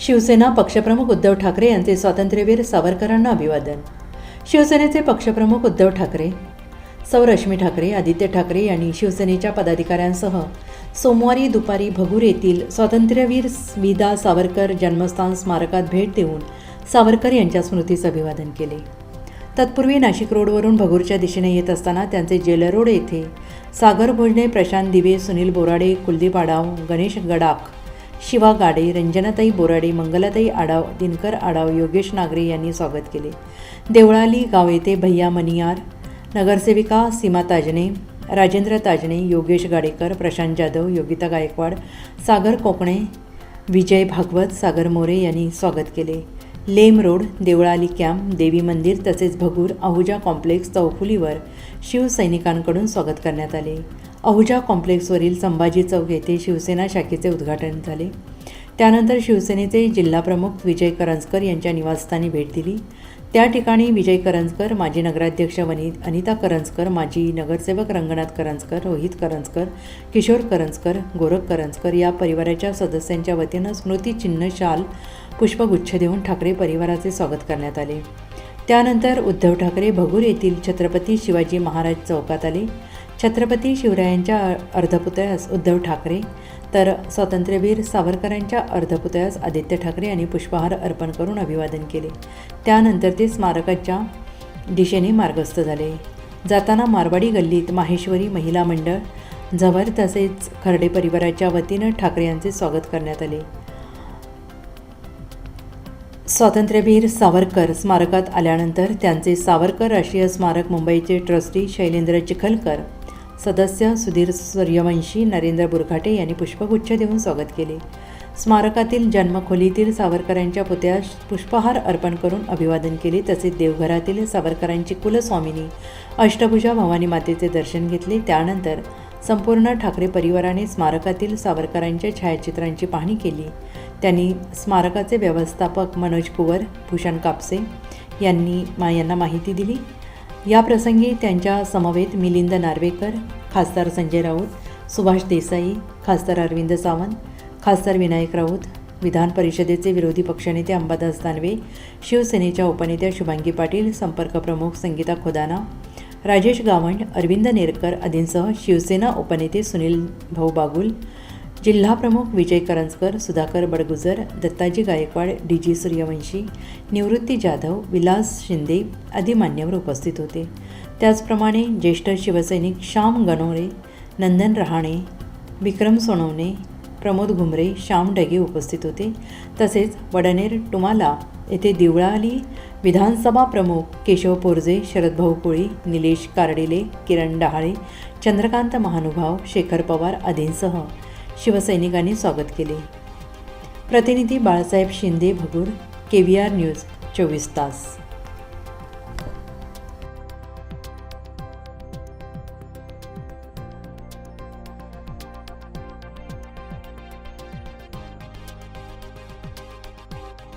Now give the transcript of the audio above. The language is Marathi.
शिवसेना पक्षप्रमुख उद्धव ठाकरे यांचे स्वातंत्र्यवीर सावरकरांना अभिवादन. शिवसेनेचे पक्षप्रमुख उद्धव ठाकरे सौ रश्मी ठाकरे आदित्य ठाकरे यांनी शिवसेनेच्या पदाधिकाऱ्यांसह सोमवारी दुपारी भगूर येथील स्वातंत्र्यवीर विदा सावरकर जन्मस्थान स्मारकात भेट देऊन सावरकर यांच्या स्मृतीचं अभिवादन केले. तत्पूर्वी नाशिक रोडवरून भगूरच्या दिशेने येत असताना त्यांचे जेलरोड येथे सागर भोजने प्रशांत दिवे सुनील बोराडे कुलदीप आडाव गणेश गडाख शिवा गाडे रंजनाताई बोराडे मंगलाताई आडाव दिनकर आडाव योगेश नागरे यांनी स्वागत केले. देवळाली गाव येथे भैया मनियार नगरसेविका सीमा ताजने राजेंद्र ताजने योगेश गाडेकर प्रशांत जाधव योगिता गायकवाड सागर कोकणे विजय भागवत सागर मोरे यांनी स्वागत केले. लेम रोड देवळाली कॅम्प देवी मंदिर तसेच भगूर अहुजा कॉम्प्लेक्स चौफुलीवर शिवसैनिकांकडून स्वागत करण्यात आले. अहुजा कॉम्प्लेक्सवरील संभाजी चौक येथे शिवसेना शाखेचे उद्घाटन झाले. त्यानंतर शिवसेनेचे जिल्हाप्रमुख विजय करंजकर यांच्या निवासस्थानी भेट दिली. त्या ठिकाणी विजय करंजकर माजी नगराध्यक्ष वनी अनिता करंजकर माजी नगरसेवक रंगनाथ करंजकर रोहित करंजकर किशोर करंजकर गोरख करंजकर या परिवाराच्या सदस्यांच्या वतीनं स्मृतिचिन्ह शाल पुष्पगुच्छ देऊन ठाकरे परिवाराचे स्वागत करण्यात आले. त्यानंतर उद्धव ठाकरे भगूर येथील छत्रपती शिवाजी महाराज चौकात आले. छत्रपती शिवरायांच्या अर्धपुतळ्यास उद्धव ठाकरे तर स्वातंत्र्यवीर सावरकरांच्या अर्धपुतळ्यास आदित्य ठाकरे यांनी पुष्पहार अर्पण करून अभिवादन केले. त्यानंतर ते स्मारकाच्या दिशेने मार्गस्थ झाले. जाताना मारवाडी गल्लीत माहेश्वरी महिला मंडळ झवर तसेच खर्डे परिवाराच्या वतीनं ठाकरे यांचे स्वागत करण्यात आले. स्वातंत्र्यवीर सावरकर स्मारकात आल्यानंतर त्यांचे सावरकर राष्ट्रीय स्मारक मुंबईचे ट्रस्टी शैलेंद्र चिखलकर सदस्य सुधीर सूर्यवंशी नरेंद्र बुरघाटे यांनी पुष्पगुच्छ देऊन स्वागत केले. स्मारकातील जन्मखोलीतील सावरकरांच्या पुतळ्यास पुष्पहार अर्पण करून अभिवादन केले. तसेच देवघरातील सावरकरांची कुलस्वामिनी अष्टभुजा भवानी मातेचे दर्शन घेतले. त्यानंतर संपूर्ण ठाकरे परिवाराने स्मारकातील सावरकरांच्या छायाचित्रांची पाहणी केली. त्यांनी स्मारकाचे व्यवस्थापक मनोज कुवर भूषण कापसे यांनी मा यांना माहिती दिली. या प्रसंगी त्यांच्या समवेत मिलिंद नार्वेकर खासदार संजय राऊत सुभाष देसाई खासदार अरविंद सावंत खासदार विनायक राऊत विधान परिषदेचे विरोधी पक्षनेते अंबादास दानवे शिवसेनेच्या उपनेत्या शुभांगी पाटील संपर्क प्रमुख संगीता खोदाना राजेश गावंड अरविंद नेरकर आदींसह शिवसेना उपनेते सुनील भाऊ बागुल जिल्हाप्रमुख विजय करंजकर सुधाकर बडगुजर दत्ताजी गायकवाड डी जी सूर्यवंशी निवृत्ती जाधव विलास शिंदे आदी मान्यवर उपस्थित होते. त्याचप्रमाणे ज्येष्ठ शिवसैनिक श्याम गणोरे नंदन रहाणे विक्रम सोनवणे प्रमोद घुमरे श्याम डगे उपस्थित होते. तसेच वडनेर टुमाला येथे दिवळाली विधानसभा प्रमुख केशव पोरजे शरदभाऊ कोळी निलेश कार्डेले किरण डहाळे चंद्रकांत महानुभाव शेखर पवार आदींसह शिवसैनिकांनी स्वागत केले. प्रतिनिधी Balasaheb Shinde Bhagur K V R news चोवीस तास.